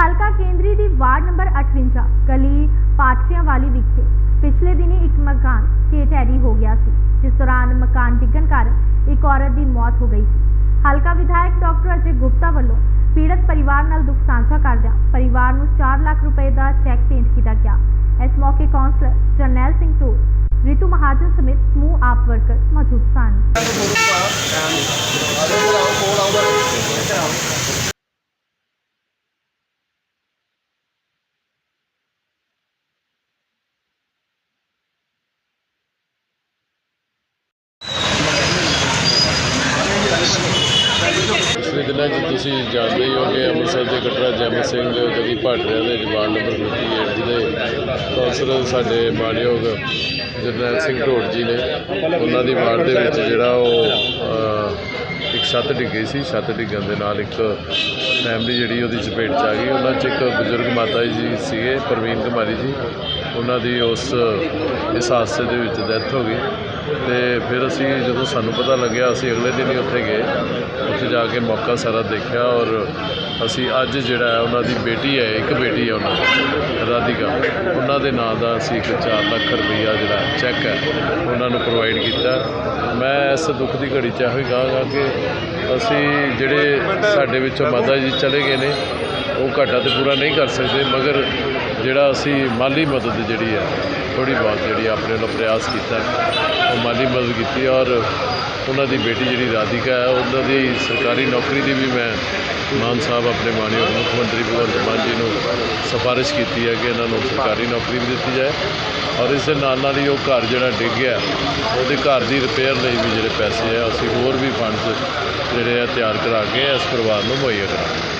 ਹਲਕਾ ਕੇਂਦਰੀ ਦੀ ward number 58 ਗਲੀ ਪਾਟਰੀਆਂ ਵਾਲੀ ਵਿਖੇ ਪਿਛਲੇ ਦਿਨੀ ਇੱਕ ਮਕਾਨ ਢਹਿ ਹੋ ਗਿਆ ਸੀ, ਜਿਸ ਦੌਰਾਨ ਮਕਾਨ ਡਿੱਗਣ ਕਾਰਨ ਇੱਕ ਔਰਤ ਦੀ ਮੌਤ ਹੋ ਗਈ ਸੀ। ਹਲਕਾ ਵਿਧਾਇਕ ਡਾਕਟਰ ਅਜੇ ਗੁਪਤਾ ਵੱਲੋਂ ਪੀੜਤ ਪਰਿਵਾਰ ਨਾਲ ਦੁੱਖ ਸਾਂਝਾ ਕਰਦਿਆਂ ਪਰਿਵਾਰ ਨੂੰ 4 ਲੱਖ ਰੁਪਏ ਦਾ ਚੈੱਕ ਭੇਂਟ ਕੀਤਾ ਗਿਆ। ਇਸ ਮੌਕੇ ਕੌਂਸਲਰ ਜਰਨੈਲ ਸਿੰਘ ਟੋਲ ਰਿਤੂ ਮਹਾਜਨ ਸਮੇਤ ਸਮੂਹ ਪਿਛਲੇ ਦਿਨਾਂ 'ਚ ਤੁਸੀਂ ਜਾਣਦੇ ਹੀ ਹੋ ਕਿ ਅੰਮ੍ਰਿਤਸਰ ਦੇ ਕਟਰਾ ਜੈਮ ਸਿੰਘ ਗਲੀ ਭਾਟਰਿਆਂ ਦੇ ਜਵਾਨ ਨੰਬਰ 58 ਦੇ ਕੌਂਸਲਰ ਸਾਡੇ ਮਾਣਯੋਗ ਜਰਨੈਲ ਸਿੰਘ ਢੋਟ ਜੀ ਨੇ, ਉਹਨਾਂ ਦੀ ਵਾਰਡ ਦੇ ਵਿੱਚ ਜਿਹੜਾ ਉਹ ਇੱਕ ਛੱਤ ਡਿੱਗੀ ਸੀ, ਛੱਤ ਡਿੱਗਣ ਦੇ ਨਾਲ ਇੱਕ ਫੈਮਿਲੀ ਜਿਹੜੀ ਉਹਦੀ ਚਪੇਟ 'ਚ ਆ ਗਈ। ਉਹਨਾਂ 'ਚ ਇੱਕ ਬਜ਼ੁਰਗ ਮਾਤਾ ਜੀ ਸੀਗੇ, ਪ੍ਰਵੀਨ ਕੁਮਾਰੀ ਜੀ। ਉਹਨਾਂ ਦੀ ਉਸ, ਇਸ ਹਾਦਸੇ ਦੇ ਵਿੱਚ ਡੈਥ ਹੋ ਗਈ। ਤੇ ਫਿਰ ਅਸੀਂ ਜਦੋਂ ਸਾਨੂੰ ਪਤਾ ਲੱਗਿਆ, ਅਸੀਂ ਅਗਲੇ ਦਿਨ ਹੀ ਉੱਥੇ ਗਏ। ਉੱਥੇ ਜਾ ਕੇ ਮੌਕਾ ਸਾਰਾ ਦੇਖਿਆ ਔਰ ਅਸੀਂ ਅੱਜ ਜਿਹੜਾ ਹੈ, ਉਹਨਾਂ ਦੀ ਬੇਟੀ ਹੈ, ਇੱਕ ਬੇਟੀ ਹੈ ਉਹਨਾਂ ਦੀ, ਰਾਧਿਕਾ। ਉਹਨਾਂ ਦੇ ਨਾਂ ਦਾ ਅਸੀਂ ਇੱਕ 4 ਲੱਖ ਰੁਪਈਆ ਜਿਹੜਾ ਚੈੱਕ ਹੈ, ਉਹਨਾਂ ਨੂੰ ਪ੍ਰੋਵਾਈਡ ਕੀਤਾ। ਮੈਂ ਇਸ ਦੁੱਖ ਦੀ ਘੜੀ 'ਚ ਇਹੋ ਕਹਾਂਗਾ ਕਿ ਅਸੀਂ ਜਿਹੜੇ ਸਾਡੇ ਵਿੱਚੋਂ ਮਾਤਾ ਜੀ ਚਲੇ ਗਏ ਨੇ, ਉਹ ਘਾਟਾ ਤੇ ਪੂਰਾ ਨਹੀਂ ਕਰ ਸਕਦੇ, ਮਗਰ ਜਿਹੜਾ ਅਸੀਂ ਮਾਲੀ ਮਦਦ ਜਿਹੜੀ ਹੈ ਥੋੜੀ ਬਹੁਤ ਜਿਹੜੀ ਆਪਣੇ ਵੱਲੋਂ ਪ੍ਰਯਾਸ ਕੀਤਾ। ਮਾਲੀ ਮਦਦ ਕੀਤੀ ਔਰ ਉਹਨਾਂ ਦੀ ਬੇਟੀ ਜਿਹੜੀ ਰਾਧਿਕਾ ਹੈ, ਉਹਨਾਂ ਦੀ ਸਰਕਾਰੀ ਨੌਕਰੀ ਦੀ ਵੀ ਮੈਂ ਮਾਨ ਸਾਹਿਬ ਆਪਣੇ ਮਾਨਯੋਗ ਮੁੱਖ ਮੰਤਰੀ ਭਗਵੰਤ ਮਾਨ ਜੀ ਨੂੰ ਸਿਫਾਰਿਸ਼ ਕੀਤੀ ਹੈ ਕਿ ਇਹਨਾਂ ਨੂੰ ਸਰਕਾਰੀ ਨੌਕਰੀ ਵੀ ਦਿੱਤੀ ਜਾਏ ਔਰ ਇਸ ਦੇ ਨਾਲ ਨਾਲ ਹੀ ਉਹ ਘਰ ਜਿਹੜਾ ਡਿੱਗ ਗਿਆ, ਉਹਦੇ ਘਰ ਦੀ ਰਿਪੇਅਰ ਲਈ ਵੀ ਜਿਹੜੇ ਪੈਸੇ ਆ, ਅਸੀਂ ਹੋਰ ਵੀ ਫੰਡਸ ਜਿਹੜੇ ਆ ਤਿਆਰ ਕਰਾ ਕੇ ਇਸ ਪਰਿਵਾਰ ਨੂੰ ਮੁਹੱਈਆ ਕਰਾਂਗੇ।